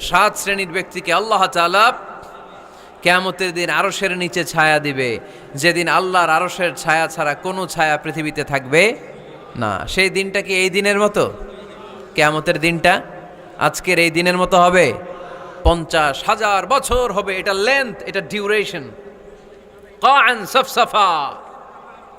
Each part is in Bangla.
সাত শ্রেণির ব্যক্তিকে আল্লাহ তাআলা কেয়ামতের দিন আরশের নিচে ছায়া দিবে। যেদিন আল্লাহর আরশের ছায়া ছাড়া কোনো ছায়া পৃথিবীতে থাকবে না। সেই দিনটা কি এই দিনের মতো? কেয়ামতের দিনটা আজকের এই দিনের মতো হবে? পঞ্চাশ হাজার বছর হবে এটা লেন্থ এটা ডিউরেশন কান সফসফা।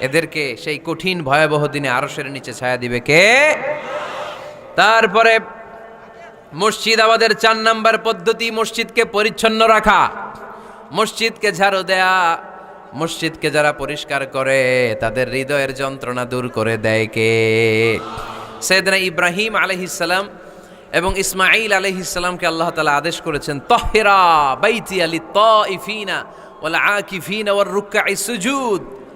এদেরকে সেই কঠিন ভয়াবহ দিনে আরশের নিচে ছায়া দিবে কে? তারপরে মসজিদ আমাদের চার নাম্বার পদ্ধতি, মসজিদকে পরিচ্ছন্ন রাখা। মসজিদকে ঝাড়ু দেয়া, মসজিদকে যারা পরিষ্কার করে, তাদের হৃদয়ের যন্ত্রণা দূর করে দেয় কে? সৈয়দনা ইব্রাহিম আলহিসাল্লাম এবং ইসমাইল আলহিসাল্লামকে আল্লাহ তালা আদেশ করেছেন, তহেরা বাইতি আলি তিফিনা ওলা আকিফিনা ওর রুক্কা সুজুদ।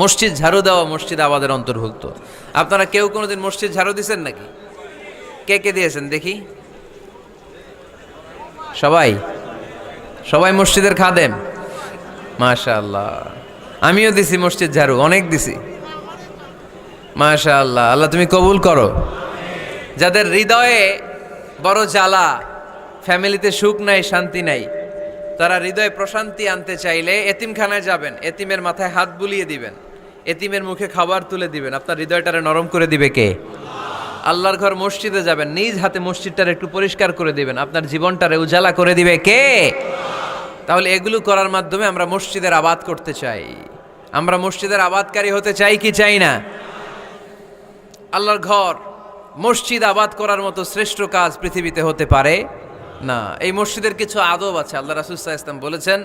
মসজিদ ঝাড়ু দেওয়া মসজিদ আবাদের অন্তর্ভুক্ত। আপনারা কেউ কোনোদিন মসজিদ ঝাড়ু দিয়েছেন নাকি? কে কে দিয়েছেন দেখি। সবাই? সবাই মসজিদের খাদেম? মাশা আল্লাহ আমিও দিছি মসজিদ ঝাড়ু, অনেক দিছি। মাশা আল্লাহ আল্লাহ তুমি কবুল করো। যাদের হৃদয়ে বড় জ্বালা, ফ্যামিলিতে সুখ নাই, শান্তি নাই, তারা হৃদয়ে প্রশান্তি আনতে চাইলে এতিমখানায় যাবেন, এতিমের মাথায় হাত বুলিয়ে দিবেন। এতিমের মুখে খাবার তুলে দিবেন। আপনার হৃদয়টারে নরম করে দিবে কে? আল্লাহর ঘর মসজিদে যাবেন, নিজ হাতে মসজিদটার একটু পরিষ্কার করে দিবেন। আপনার জীবনটারে উজালা করে দিবে কে? তাহলে এগুলো করার মাধ্যমে আমরা মসজিদের আবাদ করতে চাই। আমরা মসজিদের আবাদকারী হতে চাই কি চাই না? আল্লাহর ঘর মসজিদ আবাদ করার মতো শ্রেষ্ঠ কাজ পৃথিবীতে হতে পারে না। এই মসজিদের কিছু আদব আছে। আল্লাহ রাসুসাহ ইসলাম বলেছেন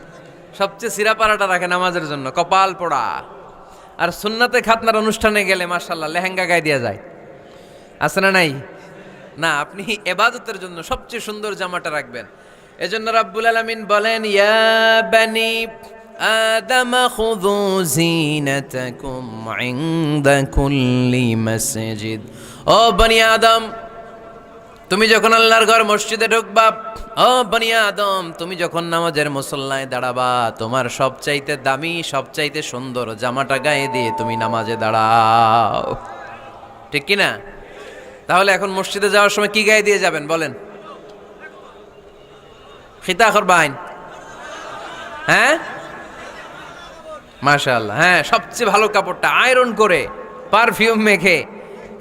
সবচেয়ে সিরাপাড়াটা রাখে নামাজের জন্য, কপাল পোড়া। আর সুন্নাতে খাতনার অনুষ্ঠানে গেলে মার্শাল্লাহ লেহেঙ্গা গায়ে দেওয়া যায়। আছে না নাই? না, আপনি এবাদতের জন্য সবচেয়ে সুন্দর জামাটা রাখবেন। এজন্য রাব্বুল আলামিন বলেন, ইয়া বানি আদম, খুযু জিনাতাকুম ইনদা কুল্লি মাসজিদ। ও বনি আদম তুমি যখন আল্লাহর ঘর মসজিদে ঢুকবা, ও বনি আদম, তুমি যখন নামাজের মুসল্লায় দাঁড়াবা, তোমার সবচাইতে দামি, সবচাইতে সুন্দর জামাটা গায়ে দিয়ে তুমি নামাজে দাঁড়াও। ঠিক কি না তাহলে এখন মসজিদে যাওয়ার সময় কি গায়ে দিয়ে যাবেন, বলেন? খিতা করবাইন হ্যাঁ? মাশাআল্লাহ হ্যাঁ সবচেয়ে ভালো কাপড়টা আয়রন করে, পারফিউম মেখে,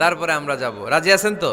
তারপরে আমরা যাব। রাজি আছেন তো?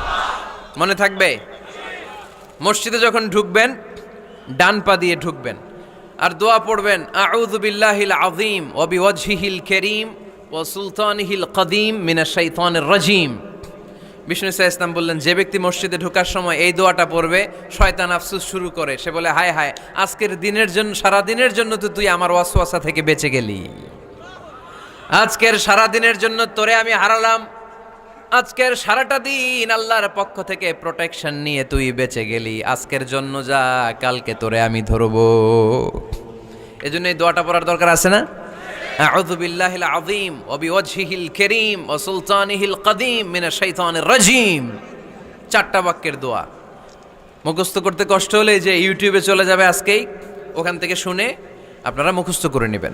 মনে থাকবে? মসজিদে যখন ঢুকবেন, ডান পা দিয়ে ঢুকবেন, আর দোয়া পড়বেন, আউযু বিল্লাহিল আযীম ওয়া বিওয়াজহিল কারীম ওয়া সুলতানিহিল কদীম মিনাশ শাইতানির রাজীম। বিষ্ণু ইসা ইসলাম বললেন, যে ব্যক্তি মসজিদে ঢোকার সময় এই দোয়াটা পড়বে, শয়তান আফসুস শুরু করে। সে বলে, হায় হায়, আজকের দিনের জন্য সারা দিনের জন্য তো তুই আমার ওয়াসওয়াসা থেকে বেঁচে গেলি। আজকের সারা দিনের জন্য তোরে আমি হারালাম আজকের সারাটা দিন আল্লাহর পক্ষ থেকে প্রোটেকশন নিয়ে তুই বেঁচে গেলি। আজকের জন্য যা, কালকে তোরে আমি ধরবো। এজন্য এই দোয়াটা পড়ার দরকার আছে না? আযীম ওয়া বিওয়াজহিল কারীম ওয়া সুলতানিহিল কদীম মিনাশ শাইতানির রাজীম। চারটা বাক্যের দোয়া। মুখস্থ করতে কষ্ট হলে যে ইউটিউবে চলে যাবে আজকেই, ওখান থেকে শুনে আপনারা মুখস্থ করে নেবেন।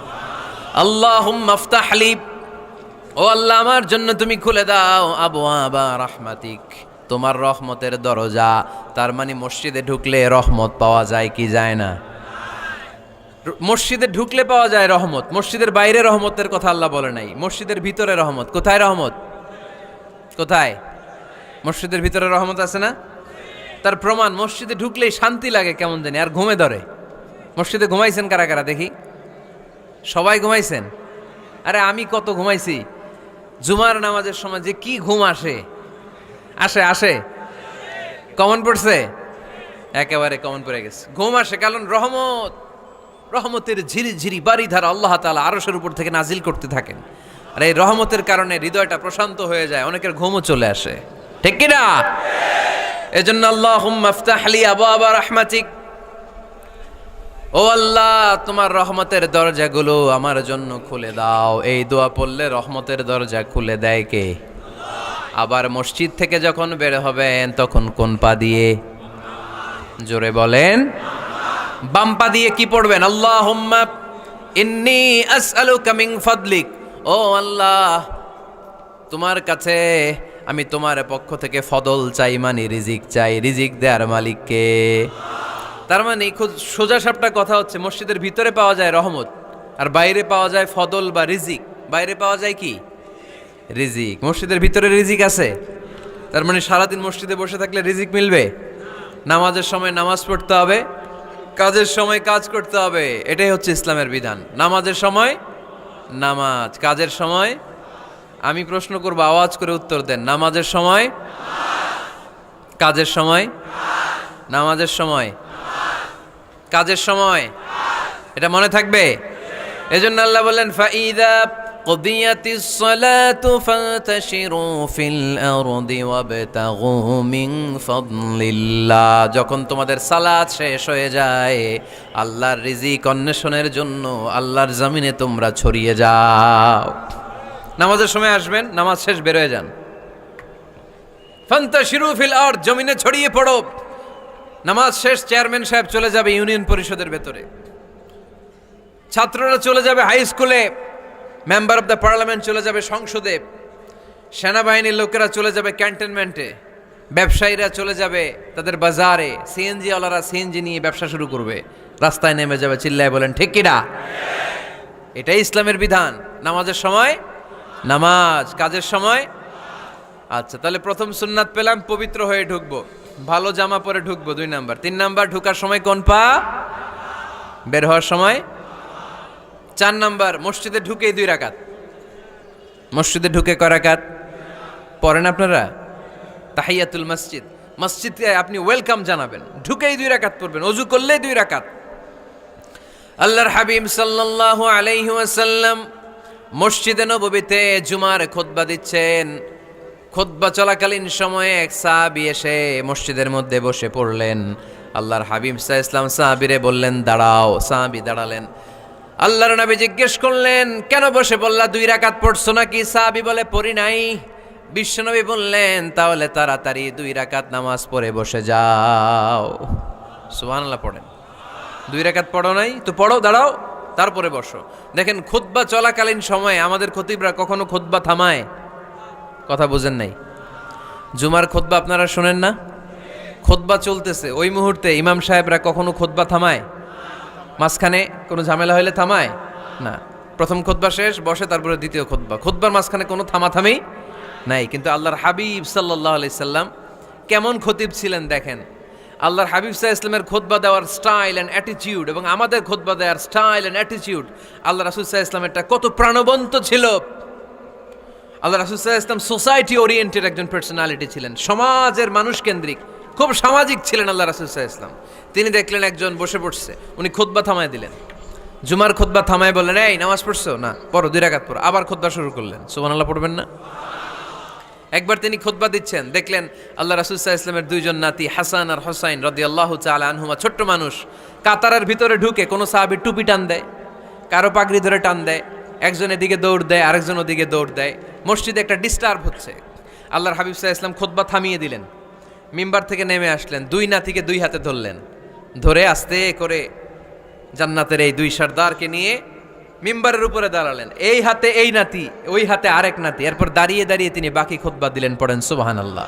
লি ও আল্লাহ, আমার জন্য তুমি খুলে দাও আবওয়াবা রাহমাতিক। তোমার রহমতের দরজা, তার মানে মসজিদে ঢুকলে রহমত পাওয়া যায় কি যায় না? মসজিদে ঢুকলে পাওয়া যায় রহমত, মসজিদের বাইরে রহমতের কথা আল্লাহ বলে নাই। মসজিদের ভিতরে রহমত, কোথায় রহমত? কোথায়? মসজিদের ভিতরে রহমত আছে না? তার প্রমাণ, মসজিদে ঢুকলেই শান্তি লাগে কেমন জানি, আর ঘুমে ধরে। মসজিদে ঘুমাইছেন কারা কারা দেখি? সবাই ঘুমাইছেন? আরে আমি কত ঘুমাইছি? জুমার নামাজের সময় যে কি ঘুম আসে? আসে আসে। কমন পড়ছে? একেবারে কমন পড়ে গেছে। ঘুম আসে কারণ রহমত, রহমতের ঝিরি ঝিরি বাড়ি ধারা আল্লাহ তালা আরসের উপর থেকে নাজিল করতে থাকেন। আর এই রহমতের কারণে হৃদয়টা প্রশান্ত হয়ে যায়, অনেকের ঘুমও চলে আসে। ঠিক কিনা? এজন্য আল্লাহ আবু আবা রহমাতিক। ও আল্লাহ, তোমার রহমতের দরজাগুলো আমার জন্য খুলে দাও। এই দোয়া পড়লে রহমতের দরজা খুলে দেয় কে? আবার মসজিদ থেকে যখন বের হবেন, তখন কোন পা দিয়ে? জোরে বলেন। বাম পা দিয়ে কি পড়বেন? আল্লাহ ইন্নি আসআলুকা মিন ফাদলিক। ও আল্লাহ, তোমার কাছে আমি তোমার পক্ষ থেকে ফদল চাই মানে রিজিক চাই। রিজিক দেয়ার মালিককে তার মানে সোজা সাপটা কথা হচ্ছে, মসজিদের ভিতরে পাওয়া যায় রহমত, আর বাইরে পাওয়া যায় ফদল বা রিজিক। বাইরে পাওয়া যায় কি? রিজিক। মসজিদের ভিতরে রিজিক আছে? তার মানে সারাদিন মসজিদে বসে থাকলে রিজিক মিলবে? নামাজের সময় নামাজ পড়তে হবে, কাজের সময় কাজ করতে হবে, এটাই হচ্ছে ইসলামের বিধান। নামাজের সময় নামাজ, কাজের সময় আমি প্রশ্ন করব, আওয়াজ করে উত্তর দেন। নামাজের সময়, কাজের সময়, নামাজের সময় কাজের সময় এটা মনে থাকবে এজন্য আল্লাহ বললেন ফাইদা قضيت الصلاة فانتشروا في الأرض وابتغوا من فضل الله যখন তোমাদের সালাত শেষ হয়ে যায় আল্লাহর রিজিক অন্বেষণের জন্য আল্লাহর জমিনে তোমরা ছড়িয়ে যাও নামাজের সময় আসবেন নামাজ শেষ বের হয়ে যান ফান্তাশিরু ফিল আরদ জমিনে ছড়িয়ে পড়ো নামাজ শেষ, চেয়ারম্যান সাহেব চলে যাবে ইউনিয়ন পরিষদের ভেতরে। ছাত্ররা চলে যাবে হাই স্কুলে, মেম্বার অফ দ্য পার্লামেন্ট চলে যাবে সংসদে, সেনাবাহিনীর লোকেরা চলে যাবে ক্যান্টনমেন্টে, ব্যবসায়ীরা চলে যাবে তাদের বাজারে সিএনজি ওয়ালারা সিএনজি নিয়ে ব্যবসা শুরু করবে, রাস্তায় নেমে যাবে, চিল্লায় বলেন, ঠিক কিনা? এটাই ইসলামের বিধান। নামাজের সময়? নামাজ। কাজের সময়? আচ্ছা তাহলে প্রথম সুন্নাত পেলাম, পবিত্র হয়ে ঢুকবো। ভালো জামা পরে ঢুকবো, দুই নাম্বার। তিন নাম্বার, ঢুকার সময় কোন পা? বের হওয়ার সময়? চার নাম্বার, মসজিদে ঢুকেই দুই রাকাত। মসজিদে ঢুকে কয় রাকাত? পড়েন আপনারা? তাহিয়াতুল মসজিদ। মসজিদকে আপনি ওয়েলকাম জানাবেন। ঢুকেই দুই রাকাত পড়বেন, অজু করলেই দুই রাকাত। আল্লাহর হাবিব সাল্লাল্লাহু আলাইহি ওয়াসাল্লাম মসজিদে নববীতে জুমার খুতবা দিচ্ছেন। খুতবা চলাকালীন সময়ে এক সাহাবী এসে মসজিদের মধ্যে বসে পড়লেন। আল্লাহর হাবিব সাহ ইসলাম সাহাবিরে বললেন, দাঁড়াও। সাহাবি দাঁড়ালেন। আল্লাহর নবী জিজ্ঞেস করলেন, কেন বসে বললা দুই রাকাত পড়ছো নাকি? সাহাবি বলে, পড়ি নাই। বিশ্বনবী বললেন, তাহলে তাড়াতাড়ি দুই রাকাত নামাজ পড়ে বসে যাও। সুবহানাল্লাহ পড়েন। দুই রাকাত পড়ো নাই? তো পড়ো, দাঁড়াও, তারপরে বসো। দেখেন, খুতবা চলাকালীন সময়ে আমাদের খতিবরা কখনো খুতবা থামায়? কথা বোঝেন নাই। জুমার খোদবা আপনারা শোনেন না? খোদবা চলতেছে। ওই মুহূর্তে ইমাম সাহেবরা কখনো খোদবা থামায়? মাঝখানে কোনো ঝামেলা হলে থামায়? না। প্রথম খোদবা শেষ, বসে, তারপরে দ্বিতীয় খোদবা খোদবার মাঝখানে কোনো থামাথামি নাই। কিন্তু আল্লাহর হাবিব সাল্লাহ সাল্লাম কেমন খতিব ছিলেন দেখেন। আল্লাহর হাবিব সাহা ইসলামের খোদবা দেওয়ার স্টাইল অ্যান্ড অ্যাটিটিউড এবং আমাদের খোদবা দেওয়ার স্টাইল অ্যান্ড অ্যাটিটিউড আল্লাহ রাসুল সাহা ইসলামেরটা কত প্রাণবন্ত ছিল। আল্লাহ রাসুসাহ ইসলাম সোসাইটি ওরিয়েন্টেড একজন পার্সোনালিটি ছিলেন। সমাজের মানুষ কেন্দ্রিক, খুব সামাজিক ছিলেন আল্লাহ রাসুসাহ ইসলাম তিনি দেখলেন একজন বসে পড়ছে, উনি খোদবা থামায় দিলেন। জুমার খোদবা থামায় বললেন, এই, নামাজ পড়ছো? না, পড়ো, দুই রাকাত পড়ো। আবার খোদবা শুরু করলেন। সুমান আল্লাহ পড়বেন না? একবার তিনি খোদবা দিচ্ছেন, দেখলেন আল্লাহ রাসুসাহ ইসলামের দুইজন নাতি, হাসান আর হোসাইন রদি আল্লাহ চাল আনহুমা, ছোট্ট মানুষ। কাতারের ভিতরে ঢুকে কোনো সাহাবি টুপি টান দেয়, কারও পাগড়ি ধরে টান দেয় একজন এদিকে দৌড় দেয়, আরেকজন ওদিকে দৌড় দেয়। মসজিদে একটা ডিস্টার্ব হচ্ছে। আল্লাহর হাবিব সাহা ইসলাম খোদবা থামিয়ে দিলেন। মিম্বার থেকে নেমে আসলেন, দুই নাতিকে দুই হাতে ধরলেন। ধরে আস্তে করে জান্নাতের এই দুই সর্দারকে নিয়ে মিম্বারের উপরে দাঁড়ালেন। এই হাতে এই নাতি, ওই হাতে আরেক নাতি। এরপর দাঁড়িয়ে দাঁড়িয়ে তিনি বাকি খোদবা দিলেন পড়েন সুবাহান আল্লাহ